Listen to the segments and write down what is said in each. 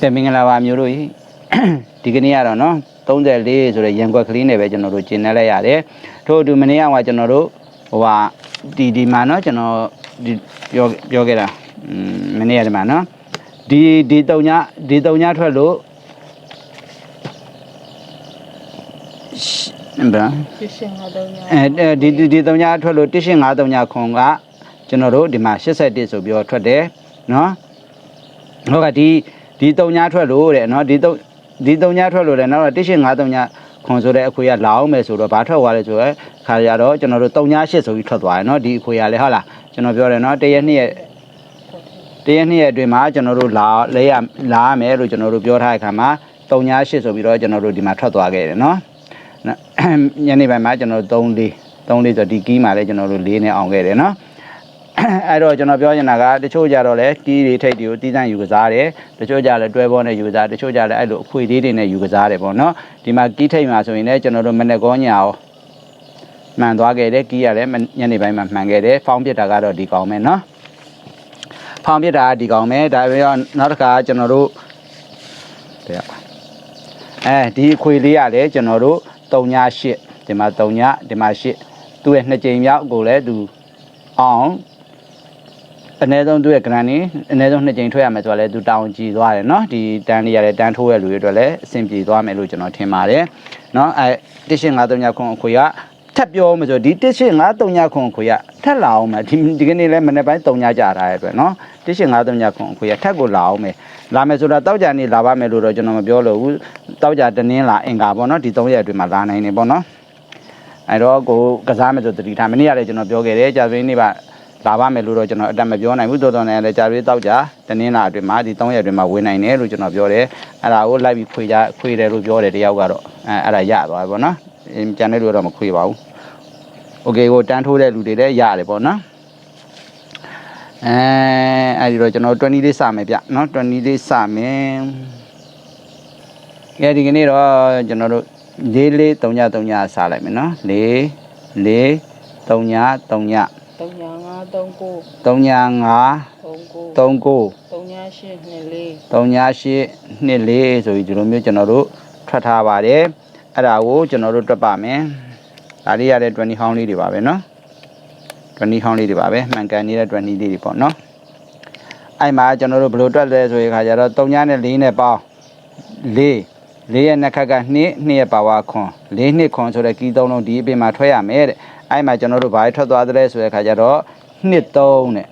ကဲမင်္ဂလာပါမျိုးတို့ဒီကနေ့ကတော့နော်34ဆိုတဲ့ရန်ကွက်ကလေးနဲ့ပဲကျွန်တော်တို့ကျင်နေလိုက်ရတယ်ထို့အတူမနေ့ကကျွန်တော်တို့ဟိုဟာဒီဒီမှာနော်ကျွန်တော်ဒီပြောပြောခဲ့တာอืมမနေ့ကဒီမှာနော်ဒီဒီတုံညဒီတုံညထွက်လို့ရှဗာရှင်းရှင်းတော့ညာအဲဒီဒီဒီတုံညထွက်လို့18539ခွန်ကကျွန်တော်တို့ဒီမှာ81ဆိုပြီးတော့ထွက်တယ်နော်ဟုတ်ကဲ့ဒီ ဒီတုံညထွက်လို့တဲ့နော်ဒီတုံဒီတုံညထွက်လို့လည်းနောက်တော့18539ခွန်ဆိုတဲ့အခွေကလာအောင်မယ်ဆိုတော့ဘာထွက်သွားလဲဆိုတော့ခါရတော့ကျွန်တော်တို့တုံည8ဆိုပြီးထွက်သွားတယ်နော်ဒီအခွေကလည်းဟုတ်လားကျွန်တော်ပြောတယ်နော်တရက်နှစ်ရက်တရက်နှစ်ရက်အတွင်းမှာကျွန်တော်တို့လာလဲရလာရမယ်လို့ကျွန်တော်တို့ပြောထားတဲ့ခါမှာတုံည8ဆိုပြီးတော့ကျွန်တော်တို့ဒီမှာထွက်သွားခဲ့တယ်နော်နော်ညနေပိုင်းမှာကျွန်တော်တို့3လေး3လေးဆိုဒီကီးမှာလည်းကျွန်တော်တို့၄နဲ့အောင်ခဲ့တယ်နော် အဲ့တော့ကျွန်တော်ပြောချင်တာကတချို့ကြတော့လဲကီးတွေထိတ်တွေကိုတီးတန့်ယူကစားတယ်တချို့ကြလည်းတွဲဘောနဲ့ယူကစားတချို့ကြလည်းအဲ့လိုအခွေလေးတွေနဲ့ယူကစားတယ်ပေါ့နော်ဒီမှာကီးထိတ်မှာဆိုရင်လည်းကျွန်တော်တို့မနေ့ကောညာရောမှန်သွားခဲ့တယ်ကီးရလည်းညနေပိုင်းမှာမှန်ခဲ့တယ်ဖောင်းပြစ်တာကတော့ဒီကောင်ပဲနော်ဖောင်းပြစ်တာကဒီကောင်ပဲဒါပေမဲ့နောက်တစ်ခါကျွန်တော်တို့တဲ့အဲဒီအခွေလေးရတယ်ကျွန်တော်တို့3ည8ဒီမှာ3ညဒီမှာ8သူ့ရဲ့နှစ်ကြိမ်မြောက်ကိုလည်းသူအောင် အနည်းဆုံးသူ့ရဲ့ grant နေအနည်းဆုံးနှစ်ကြိမ်ထွက်ရမယ်ဆိုတော့လည်းသူတောင်းကြည့်သွားတယ်เนาะဒီတန်းလေးရတဲ့တန်းထိုးရလူတွေအတွက်လည်းအဆင်ပြေသွားမယ်လို့ကျွန်တော်ထင်ပါတယ်เนาะအဲ18539ခွန်အခွေကထပ်ပြောမှဆိုဒီ18539ခွန်အခွေကထပ်လာအောင်မယ်ဒီဒီကနေ့လည်းမနေ့ပိုင်း3ညကြာထားရတဲ့အတွက်เนาะ18539ခွန်အခွေကထပ်ကိုလာအောင်မယ်လာမယ်ဆိုတော့တောက်ကြနေလာပါမယ်လို့တော့ကျွန်တော်မပြောလို့ဘူးတောက်ကြတနင်းလာအင်္ဂါပေါ့เนาะဒီ3ရက်အတွင်းမှာလာနိုင်နေပေါ့เนาะ အဲ့တော့ကိုကစားမယ်ဆိုတတိထားမနေ့ကလည်းကျွန်တော်ပြောခဲ့တယ်ကြာသွင်းနေ့ပါ လာပါမယ်လို့တော့ကျွန်တော်အတက်မပြောနိုင်ဘူးတော်တော်နဲ့လည်းကြာသွင်းတောက်ကြတနင်္လာအတွင်းမှာဒီ3ရက်အတွင်းမှာဝင်နိုင်တယ်လို့ကျွန်တော်ပြောတယ်အဲ့ဒါကိုလိုက်ပြီးခွေကြခွေတယ်လို့ပြောတယ်တယောက်ကတော့အဲအဲ့ဒါရသွားပြီပေါ့နော်အင်းကျန်တဲ့လူကတော့မခွေပါဘူးโอเคကိုတန်းထိုးတဲ့လူတွေလည်းရတယ်ပေါ့နော်အဲအဲ့ဒီတော့ကျွန်တော်20လေးစမယ်ဗျနော်20လေးစမယ်ကဲဒီကနေ့တော့ကျွန်တော်တို့ လေးလေး3ည3ညစားလိုက်မယ်နော်လေးလေး3ည3ည 3ညာ 5 3 9 3ည5 3 9 3 9 3ညာ8 2 4 3ည8နှစ်လေးဆိုပြီးဒီလိုမျိုးကျွန်တော်တို့ထွက်ထားပါတယ်အဲ့ဒါကိုကျွန်တော်တို့တွက်ပါမယ်ဒါလေးရတဲ့20ဟောင်းလေးတွေပါပဲနော်20ဟောင်းလေးတွေပါပဲမှန်ကန်နေတဲ့20လေးတွေပေါ့နော်အဲ့မှာကျွန်တော်တို့ဘယ်လိုတွက်လဲဆိုရင်ခါကျတော့3ညနဲ့4နဲ့ပေါင်း4လေးရဲ့နှစ်ခက်က2နှစ်ရဲ့ပါဝါခွန်၄နှစ်ခွန်ဆိုတဲ့ကီးသုံးလုံးဒီအပြင်မှာထွက်ရမယ်တဲ့အဲ့မှာကျွန်တော်တို့ဘာထွက်သွားသလဲဆိုတဲ့ခါကျတော့ နှစ်3တဲ့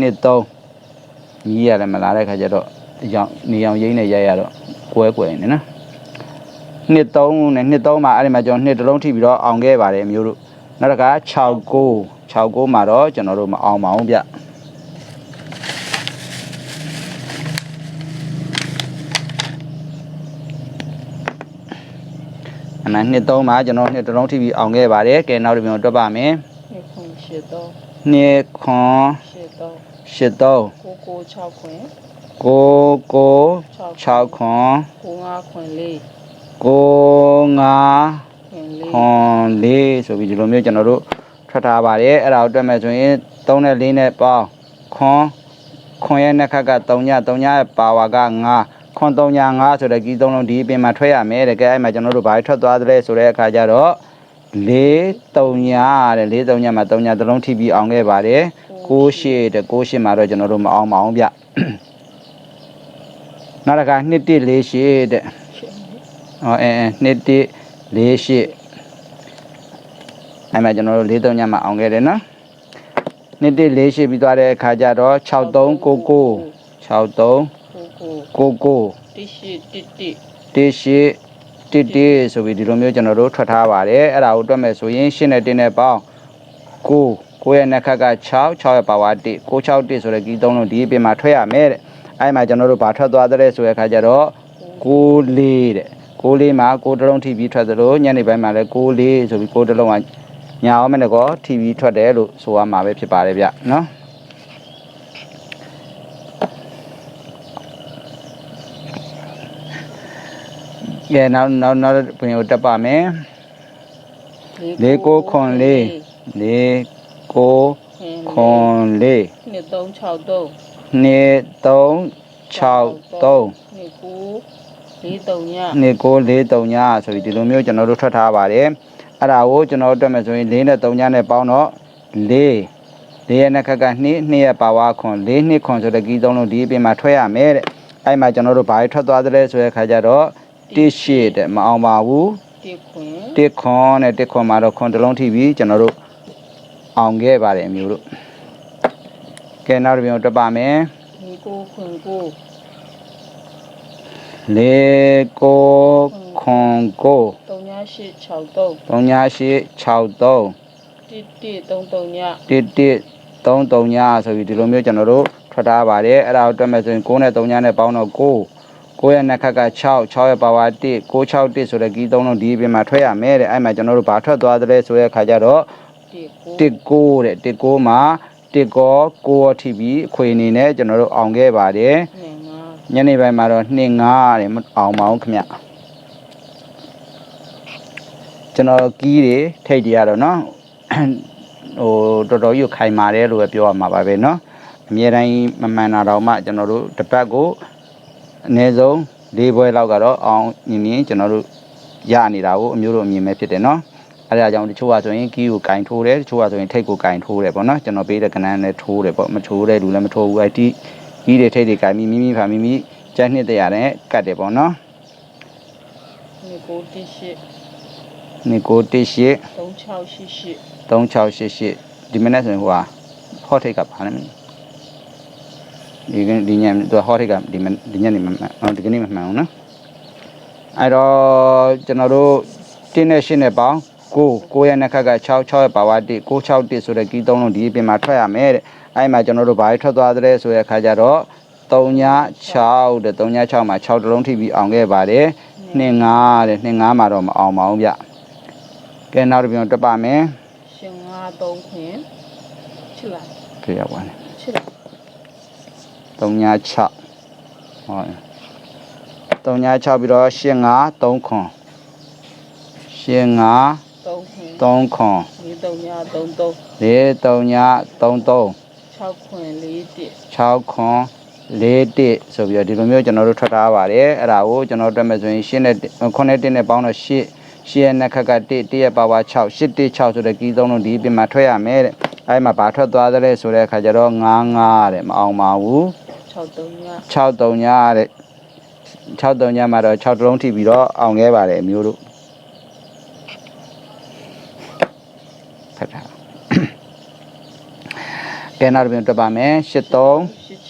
နှစ်3ညီးရတယ်မလားတဲ့ခါကျတော့အကြောင်းနေအောင်ရိမ့်နေရရတော့ကွဲကွဲနေနော်နှစ်3နဲ့နှစ်3မှာအဲ့ဒီမှာကျွန်တော်နှစ်တစ်လုံးထိပြီးတော့အောင်ခဲ့ပါတယ်မျိုးတို့နောက်တစ်ခါ6 9 6 9မှာတော့ကျွန်တော်တို့မအောင်ပါဘူးဗျအမှန်နှစ်သုံးမှာကျွန်တော်နှစ်တစ်လုံးထိပြီးအောင်ခဲ့ပါတယ်ကဲနောက်တစ်ပြန်တွက်ပါမယ်2ခွ န်8တော့နှစ်ခွန်8တော့ရှစ်သုံး9 9 6ခွန်ကိုကို6 6ခွန်9 5ခွန်4ကိုငါခွန်ခွန်လေးဆိုပြီးဒီလိုမျိုးကျွန်တော်တို့ထွက်ထားပါတယ်အဲ့ဒါကိုတွက်မယ်ဆိုရင်3နဲ့4နဲ့ပေါင်းခွန်ခွန်ရဲ့နှစ်ခက်က3ည3ညရဲ့ပါဝါက9ခွန်3ည9ဆိုတဲ့ကီးသုံးလုံးဒီအပြင်မှာထွက်ရမယ်တကယ်အဲ့မှာကျွန်တော်တို့ဘာထွက်သွားသလဲဆိုတဲ့အခါကျတော့ 4 3ညတဲ့4 3ညမှာ3ညတစ်လုံးထိပြီးအောင်ခဲ့ပါတယ်ကိုရှိတဲ့ကိုရှိမှာတော့ကျွန်တော်တို့မအောင်မအောင်ဗျနောက်တစ်ခါနှစ်တစ်လေးရှိတဲ့ဟောအဲအဲနှစ်တစ်လေးရှိအဲ့မှာကျွန်တော်တို့၄၃ညမှာအောင်ခဲ့တယ်နော်နှစ်တစ်လေးရှိပြီးသွားတဲ့အခါကျတော့6399 63 9 9 99 1 8 1တစ်ရှိ တစ်တစ်ဆိုပြီးဒီလိုမျိုးကျွန်တော်တို့ထွက်ထားပါတယ်အဲ့ဒါကိုတွက်မယ်ဆိုရင်ရှင်းနဲ့တင်းနဲ့ပေါင်း9 9ရဲ့နှစ်ခက်က6 6ရဲ့ပါဝါ1 6 6 1ဆိုတဲ့ကီးသုံးလုံးဒီအပြင်မှာထွက်ရမယ်တဲ့အဲ့မှာကျွန်တော်တို့ဘာထွက်သွားတဲ့ဆိုတဲ့အခါကျတော့6 4တဲ့6 4မှာ6တစ်လုံးထိပြီးထွက်သလိုညနေပိုင်းမှာလည်း6 4ဆိုပြီး6တစ်လုံးကညာအောင်မဲ့ကော TV ထွက်တယ်လို့ဆိုရမှာပဲဖြစ်ပါတယ်ဗျနော် ကဲနောက်နောက်နောက်ဘယ်ကိုတက်ပါမယ်လေးကိုခွန်လေးလေးကိုခွန်လေး2 3 6 3နှစ်သုံး2 9 4 3ည2943ညဆိုပြီးဒီလိုမျိုးကျွန်တော်တို့ထွက်ထားပါတယ်အဲ့ဒါကိုကျွန်တော်တို့တွက်မယ်ဆိုရင်4နဲ့3ညနဲ့ပေါင်းတော့4 4ရဲ့နှစ်ခက်က2 2ရဲ့ပါဝါခွန်4နှစ်ခွန်ဆိုတဲ့ကီးသုံးလုံးဒီအပြင်မှာထွက်ရမယ်တဲ့အဲ့မှာကျွန်တော်တို့ဘာတွေထွက်သွားသလဲဆိုတဲ့ခါကျတော့ တစ်ရှိတဲ့မအောင်ပါဘူး1ခွင်တစ်ခွန်နဲ့တစ်ခွန်မှာတော့ခွန်တစ်လုံးထိပြီးကျွန်တော်တို့အောင်ခဲ့ပါတယ်အမျိုးတို့ကဲနောက်တစ်ပြန်တက်ပါမယ်2 9ခွင်9လေကိုခွန်ကို3ည8 6 3 3ည8 63 1 1 3 3ညတစ်တစ်33ညဆိုပြီးဒီလိုမျိုးကျွန်တော်တို့ထွက်ထားပါတယ်အဲ့ဒါကိုတွက်မယ်ဆိုရင်9နဲ့3ညနဲ့ပေါင်းတော့9 9ရဲ့နှစ်ခက်က6 6ရဲ့ပါဝါ1 6 6 1ဆိုတဲ့ကီးသုံးလုံးဒီအပြင်မှာထွက်ရမယ်တဲ့အဲ့မှာကျွန်တော်တို့ဘာထွက်သွားသလဲဆိုတဲ့အခါကျတော့ 1 တစ်ကိုတဲ့တစ်ကိုမှာတစ်ကောကိုရောထိပြီးအခွေအနေနဲ့ကျွန်တော်တို့အောင်ခဲ့ပါတယ် 9 ညနေပိုင်းမှာတော့2 5တဲ့မအောင်ပါဘူးခင်ဗျကျွန်တော်ကီးတွေထိတ်တွေရတော့เนาะ ဟိုတော်တော်ကြီးကိုခိုင်မာတယ်လို့ပဲပြောရမှာပါပဲเนาะအမြဲတမ်းမမှန်တာတော့မှကျွန်တော်တို့တစ်ပတ်ကို အနည်းဆုံး၄ဘွဲလောက်ကတော့အောင်ညီမြင်ကျွန်တော်တို့ရနေတာကိုအမျိုးတို့အမြင်ပဲဖြစ်တယ်နော်အဲ့ဒါကြောင့်တချို့ကဆိုရင်ကီးကိုကင်ထိုးတယ်တချို့ကဆိုရင်ထိတ်ကိုကင်ထိုးတယ်ပေါ့နော်ကျွန်တော်ပေးတဲ့ကနန်းလည်းထိုးတယ်ပေါ့မထိုးတဲ့လူလည်းမထိုးဘူးအဲ့ဒီကီးတွေထိတ်တွေကင်ပြီးမိမိဖာမိမိကြိုက်နှစ်တရားနဲ့ကတ်တယ်ပေါ့နော်နေကိုတိရှိနေကိုတိရှိ3688 3688ဒီမနေ့ဆိုရင်ဟိုဟာဟော့ထိတ်ကပါလဲ ဒီဒီညံသူဟောထိတ်ကဒီဒီညံနေမှန်ဒီကနေ့မမှန်ဘူးနော်အဲ့တော့ကျွန်တော်တို့တင်းနဲ့ရှင်းနဲ့ပေါင်းကိုကိုရဲ့နှက်ခက်က6 6ရဲ့ပါဝါ1 9 6 1ဆိုတဲ့ကီးသုံးလုံးဒီအပြင်မှာထွက်ရမယ်တဲ့အဲ့မှာကျွန်တော်တို့ဘာတွေထွက်သွားသလဲဆိုတဲ့အခါကျတော့3ည6တဲ့3ည6မှာ6တလုံးထိပြီးအောင်ခဲ့ပါတယ်2 5တဲ့2 5မှာတော့မအောင်ပါဘူးဗျကဲနောက်တစ်ပြန်တက်ပါမယ်ရှင်5 3ခွင်ချူပါခေရပါနဲ့ချူပါ 396ဟုတ်396ပြီးတော့85 3ခွန်85 3ခွန်439 33 439 33 6ခွန်41 6ခွန်41ဆိုပြီးတော့ဒီလိုမျိုးကျွန်တော်တို့ထွက်ထားပါတယ်အဲ့ဒါကိုကျွန်တော်တွက်မယ်ဆိုရင်8နဲ့9နဲ့1နဲ့ပေါင်းတော့8 8ရဲ့နှစ်ခက်က1 1ရဲ့ပါပါ6 8 1 6ဆိုတဲ့ကြီးဆုံးလုံးဒီပြင်မှာထွက်ရမယ်တဲ့အဲ့မှာဘာထွက်သွားသလဲဆိုတဲ့အခါကျတော့9 9တဲ့မအောင်ပါဘူး 6 3ည6 3ညတဲ့6 3ညမှာတော့6တလုံးထိပြီးတော့အောင်ခဲ့ပါတယ်အမျိုးတို့ဖတ်တာကဲနောက်တစ်ပြန်တက်ပါမယ်8 3 8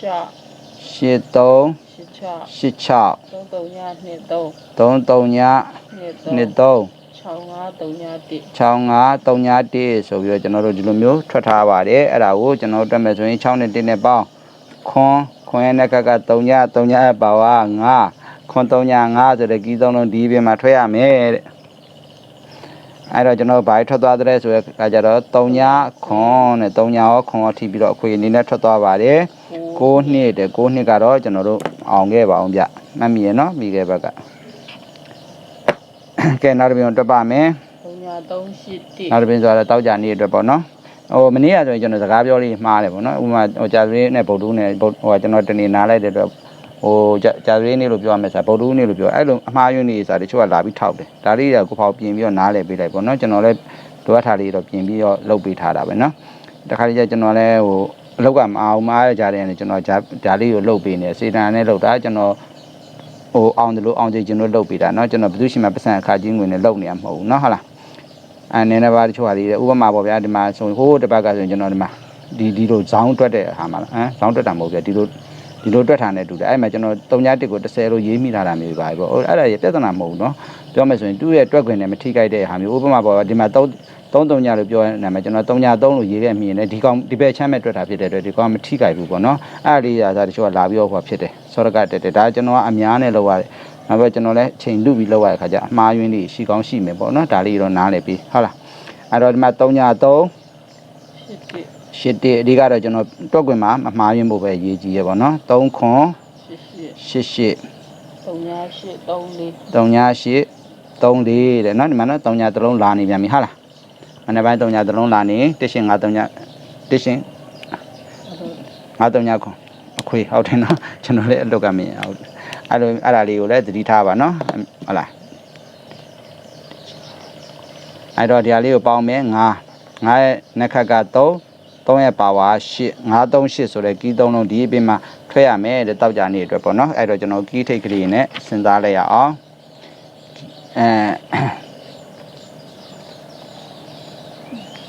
6 8 3 8 6 8 6 3 3ည2 3 3 3ည2 2 3 3 6 5 3ည1 65 3ည1ဆိုပြီးတော့ကျွန်တော်တို့ဒီလိုမျိုးထွက်ထားပါတယ်အဲ့ဒါကိုကျွန်တော်တို့တက်မယ်ဆိုရင်6နဲ့1နဲ့ပေါင်းခွန် ခွန်ရဲ့နဲ့ကက3ည3ညရဲ့ပါဝါ9ခွန်3ည5ဆိုတဲ့ကီးသုံးလုံးဒီပြင်မှာထွက်ရမယ်တဲ့အဲ့တော့ကျွန်တော်ဘာထွက်သွားတဲ့ဆိုတဲ့အခါကျတော့3ညခွန်နဲ့3ညရောခွန်ရောထိပြီးတော့အခွေအနေနဲ့ထွက်သွားပါတယ်6နှစ်တဲ့6နှစ်ကတော့ကျွန်တော်တို့အောင်ခဲ့ပါအောင်ဗျမှတ်မိရနော်မိခဲ့ဘက်ကကဲနောက်တစ်ပြန်တက်ပါမယ်3ည3 8 1နောက်တစ်ပင်ဆိုတော့တောက်ကြနေ့အတွက်ပေါ့နော် ဟိုမနေ့ကဆိုရင်ကျွန်တော်စကားပြောလေးမှားတယ်ပေါ့နော်ဥပမာဟိုကြာစရေးနဲ့ဗုဒ္ဓဦးနဲ့ဗုဒ္ဓဟိုကကျွန်တော်တနေ့နားလိုက်တဲ့အတွက်ဟိုကြာကြာစရေးနေ့လို့ပြောရမယ်ဆိုဗုဒ္ဓဦးနေ့လို့ပြောအဲ့လိုအမှားယွင်းနေစားတချို့ကလာပြီးထောက်တယ်ဒါလေးတွေကကိုဖောက်ပြင်ပြီးတော့နားလဲပေးလိုက်ပေါ့နော်ကျွန်တော်လည်းလိုအပ်တာလေးတော့ပြင်ပြီးတော့လုပ်ပေးထားတာပဲနော်တခါတည်းကျကျွန်တော်လည်းဟိုအလောက်ကမအောင်မားရကြတဲ့နေကျွန်တော်ဂျာဒါလေးကိုလုပ်ပေးနေစေတနာနဲ့လုပ်တာကျွန်တော်ဟိုအောင်တယ်လို့အောင်ကြကျွန်တော်လုပ်ပေးတာเนาะကျွန်တော်ဘယ်သူရှိမှပတ်စံအခါကြီးငွေနဲ့လုပ်နေရမှာမဟုတ်ဘူးเนาะဟုတ်လား အဲနည်းနည်းပါးတချို့ဟာလေးတွေဥပမာပေါ့ဗျာဒီမှာဆိုဟိုးတစ်ပတ်ကဆိုရင်ကျွန်တော်ဒီမှာဒီဒီလိုဇောင်းတွက်တဲ့ဟာမှာဟမ်ဇောင်းတွက်တာမဟုတ်ဗျာဒီလိုဒီလိုတွက်ထားနေတူတယ်အဲ့မှာကျွန်တော်3ညတစ်ကို30လို့ရေးမိလာတာမျိုးပါပေါ့အဲ့ဒါရပြဿနာမဟုတ်ဘူးเนาะပြောမယ်ဆိုရင်သူ့ရဲ့တွက်ခွင်နဲ့မထိခိုက်တဲ့ဟာမျိုးဥပမာပေါ့ဗျာဒီမှာ3 3 3ညလို့ပြောရနေမှာကျွန်တော်3ည3လို့ရေးခဲ့မိရင်လည်းဒီကောင်ဒီဘက်ချမ်းမဲ့တွက်တာဖြစ်တဲ့အတွက်ဒီကောင်မထိခိုက်ဘူးပေါ့နော်အဲ့ဒါလေးရာစားတချို့ကလာပြီးတော့ဟောဖြစ်တယ်စောရကတက်တယ်ဒါကျွန်တော်ကအများနဲ့လောက်ရတယ် နောက်ပဲကျွန်တော်လည်းချိန်လူပြီးလောက်ရတဲ့ခါကျအမှားယွင်းလေးရှိကောင်းရှိမယ်ပေါ့နော်ဒါလေးတော့နားလည်ပြီးဟုတ်လားအဲ့တော့ဒီမှာ3ည3 8 8တိအဓိကတော့ကျွန်တော်တွက်ခွင်မှာမမှားရင်းဖို့ပဲရေးကြည့်ရပါတော့3ခွန်1 8 8 3ည8 3 4 3ည8 3 4တဲ့နော်ဒီမှာနော်3ည3လုံးလာနေပြန်ပြီဟာလားမနေ့ပိုင်း3ည3လုံးလာနေတရှင်5 3ညတရှင်5 3ညခွန်အခွေးဟုတ်တယ်နော်ကျွန်တော်လည်းအလုတ်ကမင်းဟုတ် အဲ့လိုအဲ့ဒါလေးကိုလည်းသတိထားပါနော်ဟုတ်လားအဲ့တော့ဒီဟာလေးကိုပေါင်းမယ်9 9ရဲ့နှစ်ခက်က3 3ရဲ့ပါဝါ8 938ဆိုတဲ့ကီး3လုံးဒီအပြင်မှာထွက်ရမယ်တဲ့တောက်ကြနေအတွက်ပေါ့နော်အဲ့တော့ကျွန်တော်ကီးထိတ်ကလေးနဲ့စဉ်းစားလိုက်ရအောင်အဲ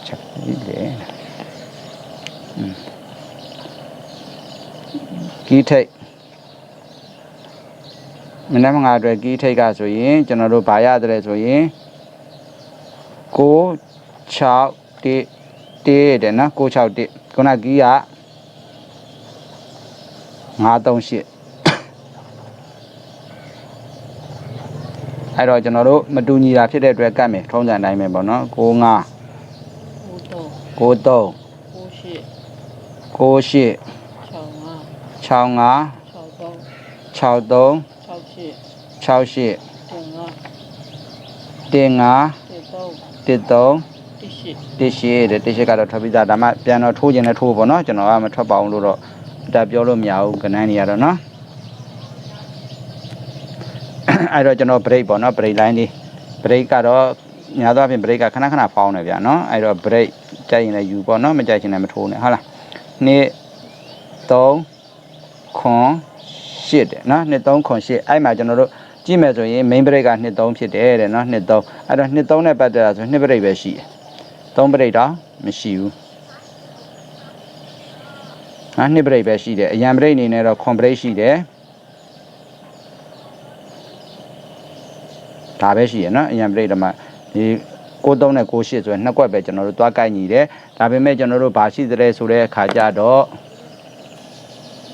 ချက်ပြီးလေอืมကီးထိတ် မနေ့ကငါအတွက်ကီးထိတ်ကဆိုရင်ကျွန်တော်တို့ဘာရတယ်ဆိုရင်6 6တိတေးတယ်နော်661ခုနကီးက938အဲ့တော့ကျွန်တော်တို့မတူညီတာဖြစ်တဲ့အတွက်ကတ်မယ်ထုံးစံတိုင်းပဲပေါ့နော်95ကိုတော့93ကိုရှိ98 65 65 63 63 68 68 65တင်5 73 13 78တစ်ရှိတဲ့တစ်ရှိကတော့ထွက်ပြီးသားဒါမှပြန်တော့ထိုးခြင်းနဲ့ထိုးပေါ့နော်ကျွန်တော်ကမထွက်ပါဘူးလို့တော့ဒါပြောလို့မရဘူးကနန်းနေရတော့နော်အဲ့တော့ကျွန်တော် break ပေါ့နော် break line လေး break ကတော့ညာတော့အပြင် break ကခဏခဏဖောင်းနေဗျာနော်အဲ့တော့ break ကြိုက်ရင်လည်းယူပေါ့နော်မကြိုက်ချင်လည်းမထိုးနဲ့ဟုတ်လားနှစ်3ခွန်8တဲ့နော်နှစ်3ခွန်8အဲ့မှာကျွန်တော်တို့ ကြည့်မယ်ဆိုရင် main break ကနှစ်3ဖြစ်တယ်တဲ့နော်နှစ်3အဲ့တော့နှစ်3နဲ့ပတ်သက်တာဆိုနှစ် break ပဲရှိတယ်3 break တော့မရှိဘူးဟာနှစ် break ပဲရှိတယ်အရန် break အနေနဲ့တော့ခွန် break ရှိတယ်ဒါပဲရှိရနော်အရန် break တော့မှဒီ63နဲ့68ဆိုရင်နှစ်ကွက်ပဲကျွန်တော်တို့သွားကိုက်ညီတယ်ဒါပေမဲ့ကျွန်တော်တို့ဘာရှိသလဲဆိုတဲ့အခါကျတော့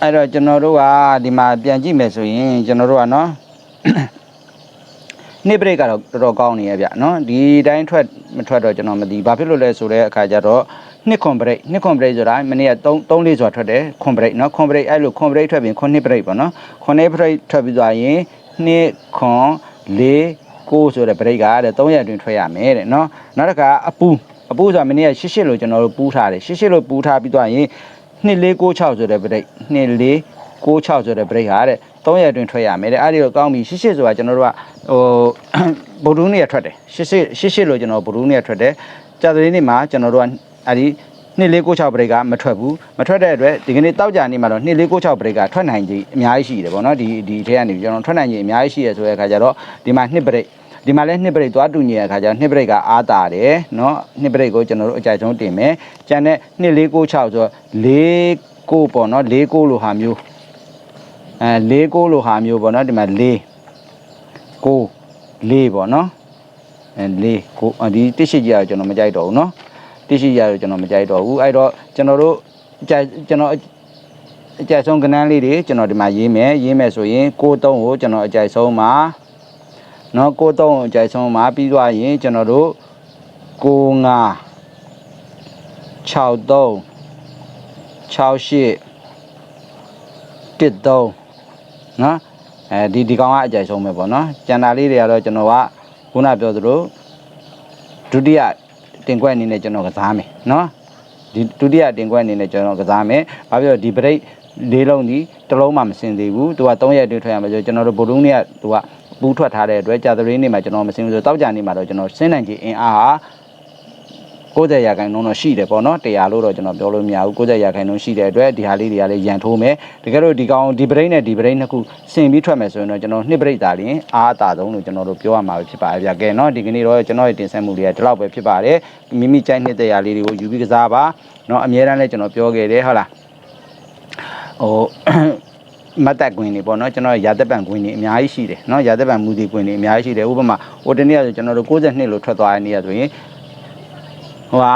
အဲ့တော့ကျွန်တော်တို့ကဒီမှာပြန်ကြည့်မယ်ဆိုရင်ကျွန်တော်တို့ကနော် နှစ်ဘရိတ်ကတော့တော်တော်ကောင်းနေရဗျနော်ဒီတိုင်းထွက်မထွက်တော့ကျွန်တော်မသိဘာဖြစ်လို့လဲဆိုတဲ့အခါကျတော့နှစ်ခွန်ဘရိတ်နှစ်ခွန်ဘရိတ်ဆိုတာမနေ့က3 3လေးစွာထွက်တယ်ခွန်ဘရိတ်နော်ခွန်ဘရိတ်အဲ့လိုခွန်ဘရိတ်ထွက်ပြီးခွန်နှစ်ဘရိတ်ပေါ့နော်ခွန်နှစ်ဘရိတ်ထွက်ပြီးသွားရင်နှစ်ခွန်လေးကိုဆိုတဲ့ဘရိတ်ကတဲ့3ရက်အတွင်းထွက်ရမယ်တဲ့နော်နောက်တစ်ခါအပူအပူဆိုတာမနေ့ကရှစ်ရှစ်လို့ကျွန်တော်တို့ပူးထားတယ်ရှစ်ရှစ်လို့ပူးထားပြီးသွားရင်2496ဆိုတဲ့ဘရိတ်2496ဆိုတဲ့ဘရိတ်ဟာတဲ့ 3ရက်အတွင်းထွက်ရမယ်တဲ့အဲ့ဒီတော့ကောင်းပြီရှစ်ရှစ်ဆိုတာကျွန်တော်တို့ကဟိုဗုဒ္ဓနေ့ရထွက်တယ်ရှစ်ရှစ်ရှစ်ရှစ်လို့ကျွန်တော်ဗုဒ္ဓနေ့ရထွက်တယ်ကြာသပတေးနေ့မှာကျွန်တော်တို့ကအဲ့ဒီ2496ဘရိတ်ကမထွက်ဘူးမထွက်တဲ့အတွက်ဒီကနေ့တောက်ကြနေ့မှာတော့2496ဘရိတ်ကထွက်နိုင်ကြီးအများကြီးရှိတယ်ပေါ့နော်ဒီဒီထဲကနေကျွန်တော်ထွက်နိုင်ကြီးအများကြီးရှိရဆိုတဲ့အခါကျတော့ဒီမှာ2ဘရိတ်ဒီမှာလဲ2ဘရိတ်သွားတူညီတဲ့အခါကျတော့2ဘရိတ်ကအားတာတယ်เนาะ2ဘရိတ်ကိုကျွန်တော်တို့အကြိုက်ဆုံးတင်မယ်ကျန်တဲ့2496ဆိုတော့4ကိုပေါ့เนาะ4ကိုလိုဟာမျိုး အဲ၄ကိုလိုဟာမျိုးပေါ့နော်ဒီမှာ၄ကို၄ပေါ့နော်အဲ၄ကိုဒီတစ်ရှိကြီးကတော့ကျွန်တော်မကြိုက်တော့ဘူးနော်တစ်ရှိကြီးကတော့ကျွန်တော်မကြိုက်တော့ဘူးအဲ့တော့ကျွန်တော်တို့ကြိုက်ကျွန်တော်အကြိုက်ဆုံးကဏ္ဍလေးတွေကျွန်တော်ဒီမှာရေးမယ်ရေးမယ်ဆိုရင်ကို၃ကိုကျွန်တော်အကြိုက်ဆုံးမှာနော်ကို၃ကိုအကြိုက်ဆုံးမှာပြီးသွားရင်ကျွန်တော်တို့ကို၅63 68 13 နော်အဲဒီဒီကောင်ကအကြိုက်ဆုံးပဲပေါ့နော်ကျန်တာလေးတွေကတော့ကျွန်တော်ကခုနပြောသလိုဒုတိယတင်ကွက်အနေနဲ့ကျွန်တော်ကစားမယ်နော်ဒီဒုတိယတင်ကွက်အနေနဲ့ကျွန်တော်ကစားမယ်ဘာဖြစ်လို့ဒီ break လေးလုံးဒီတစ်လုံးမှမစင်သေးဘူးသူက3ရက်အတွင်းထွက်ရမှာဆိုကျွန်တော်တို့ဗိုလ်လုံးတွေကသူကပူးထွက်ထားတဲ့အတွက်ကြာသပတေးနေ့မှာကျွန်တော်မစင်ဘူးဆိုတောက်ကြနေ့မှာတော့ကျွန်တော်စင်းနိုင်ကြီးအင်အားဟာ 90ရာခိုင်နှုန်းတော့ရှိတယ်ပေါ့နော်100လို့တော့ကျွန်တော်ပြောလို့မရဘူး90ရာခိုင်နှုန်းရှိတဲ့အတွက်ဒီဟာလေးတွေကလည်းရန်ထိုးမယ်တကယ်လို့ဒီကောင်ဒီ break နဲ့ဒီ break နှစ်ခုဆင်ပြီးထွက်မယ်ဆိုရင်တော့ကျွန်တော်နှစ် break သားလင်းအားအသာဆုံးလို့ကျွန်တော်တို့ပြောရမှာပဲဖြစ်ပါတယ်ဗျာကဲနော်ဒီကနေ့တော့ကျွန်တော်ရဲ့တင်ဆက်မှုလေးကဒီလောက်ပဲဖြစ်ပါတယ်မိမိကြိုက်နှစ်တရားလေးတွေကိုယူပြီးကစားပါနော်အများအားလည်းကျွန်တော်ပြောခဲ့တယ်ဟုတ်လားဟိုမတ်တက်ကွင်းနေပေါ့နော်ကျွန်တော်ရာသက်ပံကွင်းနေအများကြီးရှိတယ်နော်ရာသက်ပံမူဒီကွင်းနေအများကြီးရှိတယ်ဥပမာဟိုတနေ့ကဆိုကျွန်တော်တို့62လို့ထွက်သွားတဲ့နေ့ကဆိုရင် ဟိုဟာ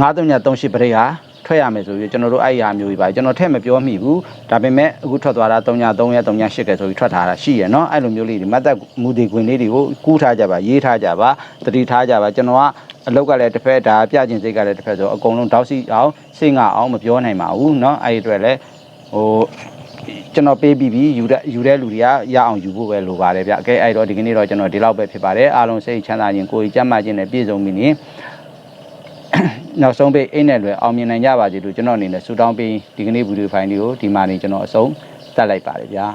9338ပရိတ်ဟာထွက်ရမယ်ဆိုပြီးကျွန်တော်တို့အဲ့ဒီဟာမျိုးကြီးပါကျွန်တော်ထည့်မပြောမိဘူးဒါပေမဲ့အခုထွက်သွားတာ33ရက်38ကဲဆိုပြီးထွက်ထားတာရှိရနော်အဲ့လိုမျိုးလေးဒီမတ်တက်မူဒီကွင်းလေးတွေကိုကူးထားကြပါရေးထားကြပါတတိထားကြပါကျွန်တော်ကအလောက်ကလည်းတစ်ဖက်ဒါပြကျင်စိတ်ကလည်းတစ်ဖက်ဆိုအကုန်လုံးတောက်စီအောင်စိတ်ငါအောင်မပြောနိုင်ပါဘူးเนาะအဲ့ဒီအတွက်လည်းဟိုကျွန်တော်ပေးပြီးပြီယူတဲ့ယူတဲ့လူတွေကရအောင်ယူဖို့ပဲလိုပါတယ်ဗျအကဲအဲ့တော့ဒီကနေ့တော့ကျွန်တော်ဒီလောက်ပဲဖြစ်ပါတယ်အားလုံးစိတ်ချမ်းသာခြင်းကိုယ်ကြီးကျန်းမာခြင်းနဲ့ပြည့်စုံပြီးနေ နောက်ဆုံးပိတ်အိတ်နဲ့လွယ်အောင်မြင်နိုင်ကြပါစေလို့ကျွန်တော်အနေနဲ့ဆုတောင်းပေးဒီကနေ့ဗီဒီယိုဖိုင်လေးကိုဒီမှာနေကျွန်တော်အဆုံးတက်လိုက်ပါတယ်ဗျာ